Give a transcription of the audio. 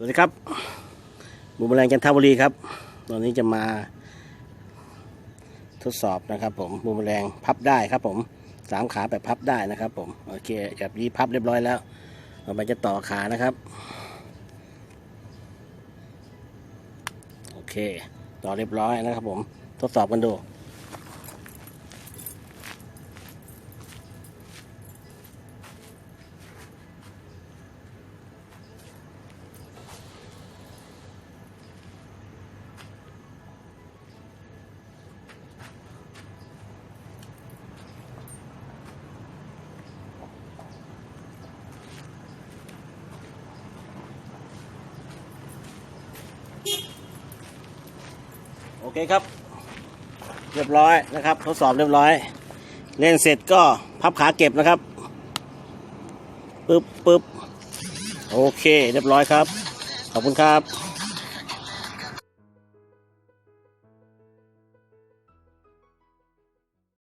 สวัสดีครับบูมแมลงจันทบุรีครับ ตอนนี้จะมาทดสอบนะครับ ผมบูมแมลงพับได้ครับ ผมสามขาแบบพับได้นะครับ ผมโอเคแบบนี้พับเรียบร้อยแล้วต่อไปจะต่อขานะครับโอเค ต่อเรียบร้อยนะครับ ผมทดสอบกันดู โอเคครับ เรียบร้อยนะครับ ทดสอบเรียบร้อย เล่นเสร็จก็พับขาเก็บนะครับปึ๊บปึ๊บโอเค เรียบร้อยครับ ขอบคุณครับ